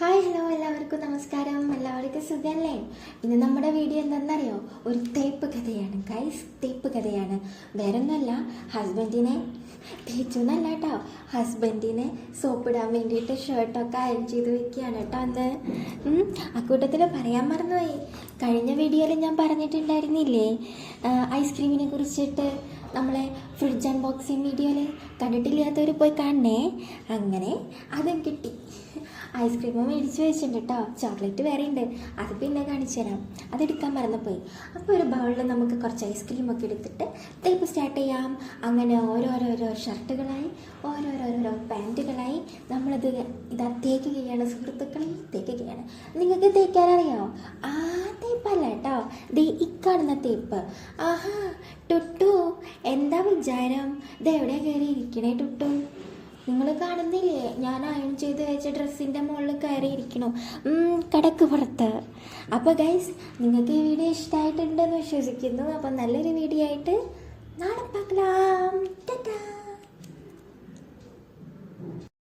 Hi hello എല്ലാവർക്കും നമസ്കാരം. എല്ലാവർക്കും സുഖമല്ലേ ഇന്ന് നമ്മുടെ വീഡിയോ എന്താണെന്നറിയോ? ഒരു തേപ്പ് കഥയാണ്. ഗൈസ് തേപ്പ് കഥയാണ്. വേറെ ഒന്നുമല്ല ഹസ്ബൻഡിനെ തേച്ചൊന്നല്ല കേട്ടോ. ഹസ്ബൻഡിനെ സോപ്പിടാൻ വേണ്ടിയിട്ട് ഷർട്ടൊക്കെ അയൽ ചെയ്ത് വെക്കുകയാണ് കേട്ടോ അന്ന്. അക്കൂട്ടത്തിൽ പറയാൻ മറന്നുപോയി. കഴിഞ്ഞ വീഡിയോയിൽ ഞാൻ പറഞ്ഞിട്ടുണ്ടായിരുന്നില്ലേ? ഐസ്ക്രീമിനെ കുറിച്ചിട്ട് നമ്മളെ ഫ്രിഡ്ജ് അൺബോക്സിങ് വീഡിയോയിൽ കണ്ടിട്ടില്ലാത്തവർ പോയി കാണണേ. അങ്ങനെ അതും കിട്ടി. ഐസ്ക്രീമും മേടിച്ച് വെച്ചിട്ടുണ്ട് കേട്ടോ. ചോക്ലേറ്റ് വേറെ ഉണ്ട്. അത് പിന്നെ കാണിച്ചു തരാം. അതെടുക്കാൻ മറന്നുപോയി. അപ്പോൾ ഒരു ബൗളിൽ നമുക്ക് കുറച്ച് ഐസ്ക്രീമൊക്കെ എടുത്തിട്ട് തേപ്പ് സ്റ്റാർട്ട് ചെയ്യാം. അങ്ങനെ ഓരോരോരോ ഷർട്ടുകളായി ഓരോരോരോ പാന്റുകളായി നമ്മളത് ഇതാ തേക്കുകയാണ് സുഹൃത്തുക്കളെ തേക്കുകയാണ് നിങ്ങൾക്ക് തേക്കാനറിയാമോ? ആ തേപ്പല്ല കേട്ടോ. ദേ ഇക്കാണുന്ന തേപ്പ്. ആഹാ ടുട്ടു എന്താ വിചാരം? ഇത് എവിടെയാ കയറി ഇരിക്കണേ ടുട്ടു? നിങ്ങൾ കാണുന്നില്ലേ? ഞാൻ അയൺ ചെയ്ത് വെച്ച ഡ്രസ്സിന്റെ മുകളിൽ കയറി ഇരിക്കണു കടക്ക് പുറത്ത്. അപ്പോൾ ഗൈസ് നിങ്ങൾക്ക് ഈ വീഡിയോ ഇഷ്ടമായിട്ടുണ്ടെന്ന് വിശ്വസിക്കുന്നു. അപ്പം നല്ലൊരു വീഡിയോ ആയിട്ട് നാളെ പാക്കലാം